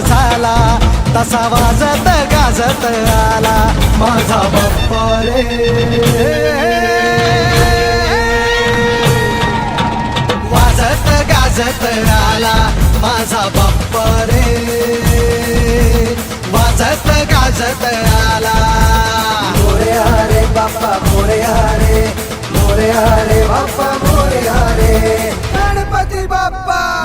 झाला तसा वाजत गाजत आला. माझा बाप्पा रे. वाजत गाजत आला माझा बाप्पा रे. वाजत गाजत आला. मोरे हरे बाप्पा मोरे हरे. मोरे हरे बाप्पा मोरे हरे. गणपती बाप्पा.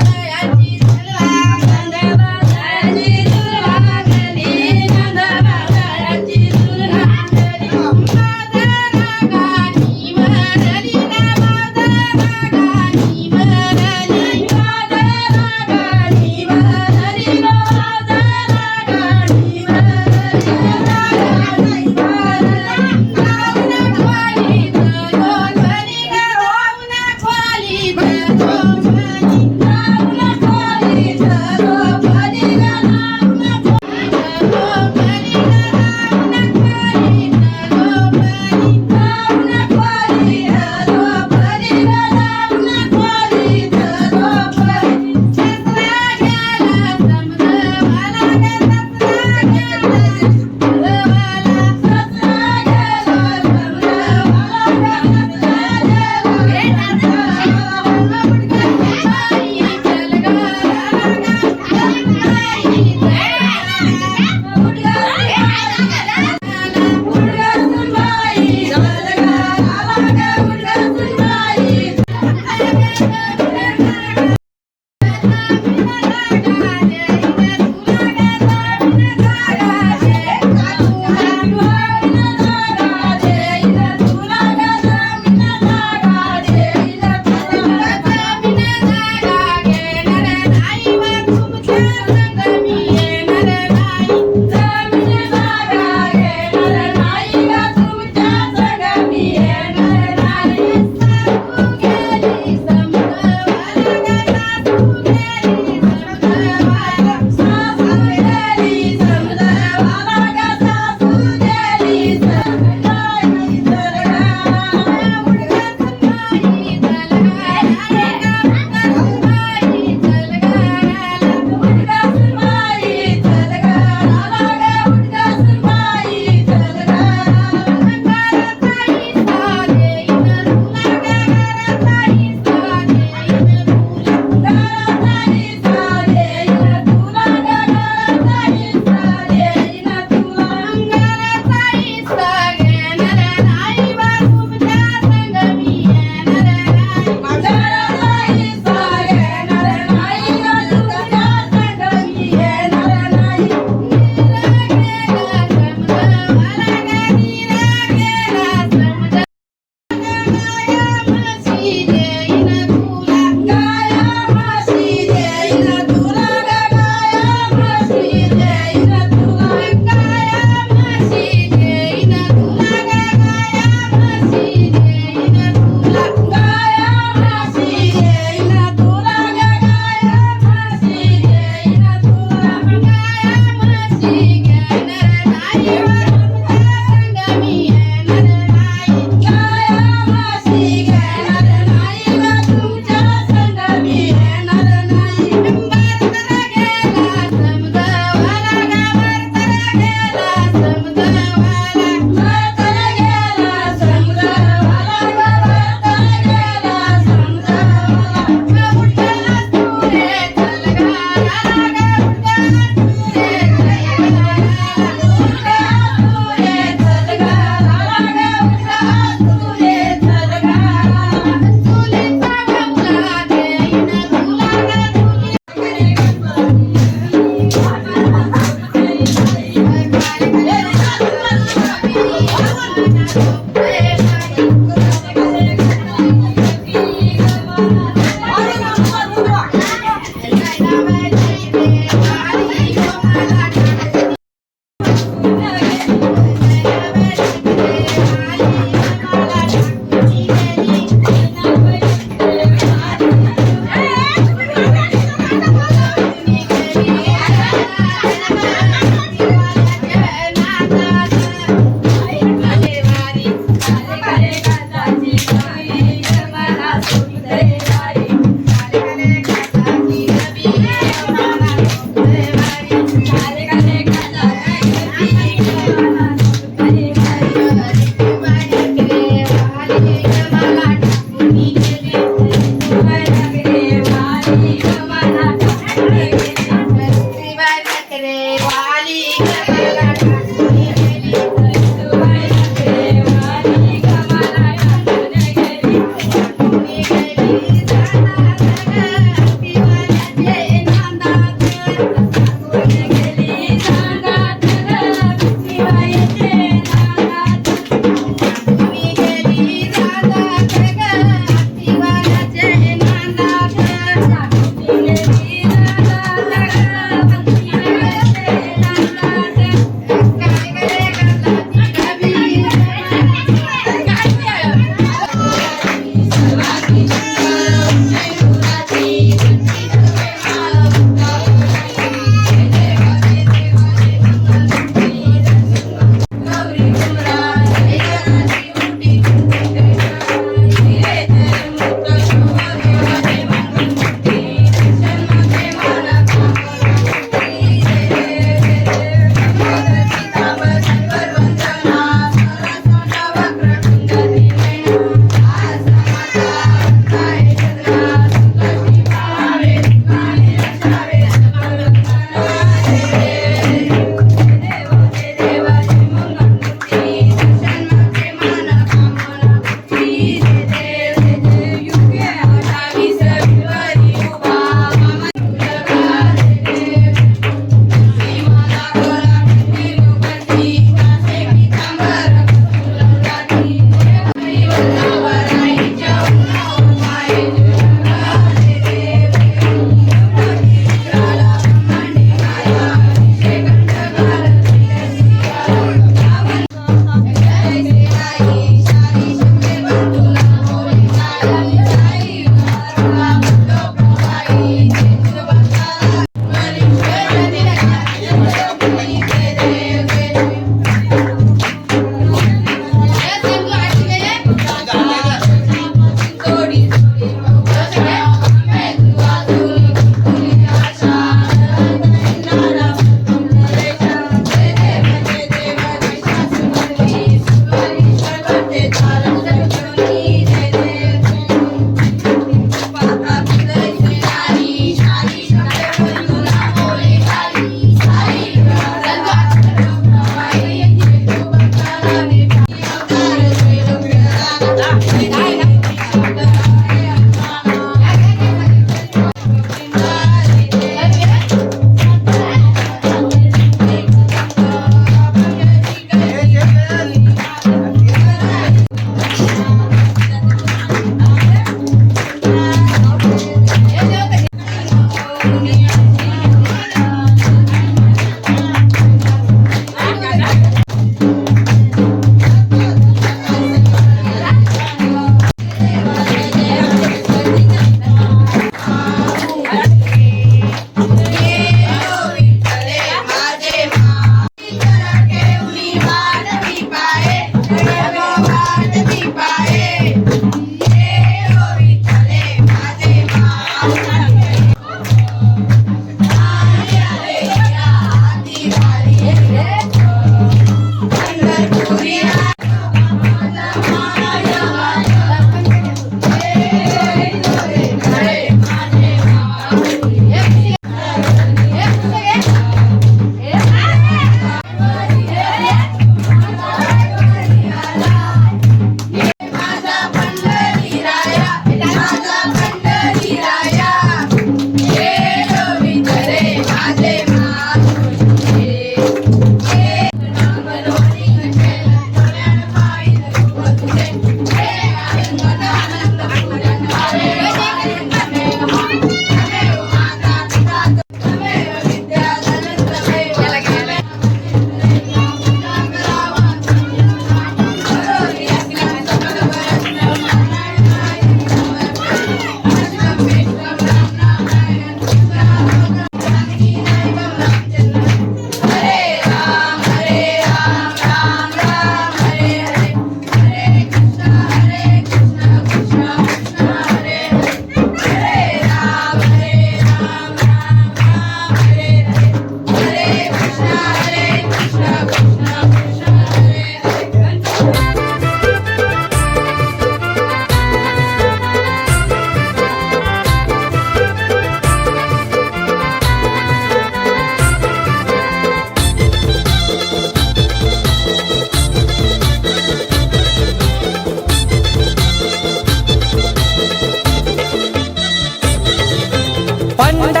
banda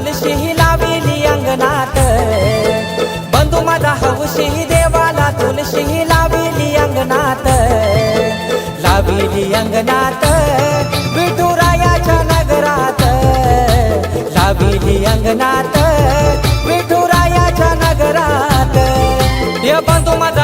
तुळशी लाविली अंगणात. बंधू माझा हौशी देवाला तुळशी लाविली अंगणात. लाविली अंगणात विठुरायाच्या नगरात. लाविली अंगणात विठुरायाच्या नगरात. या बंधू माझा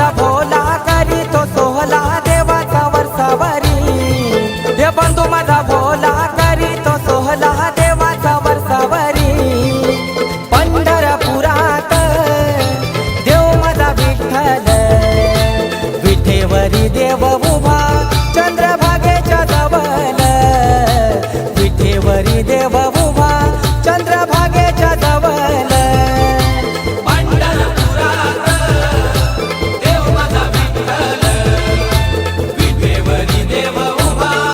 plataforma.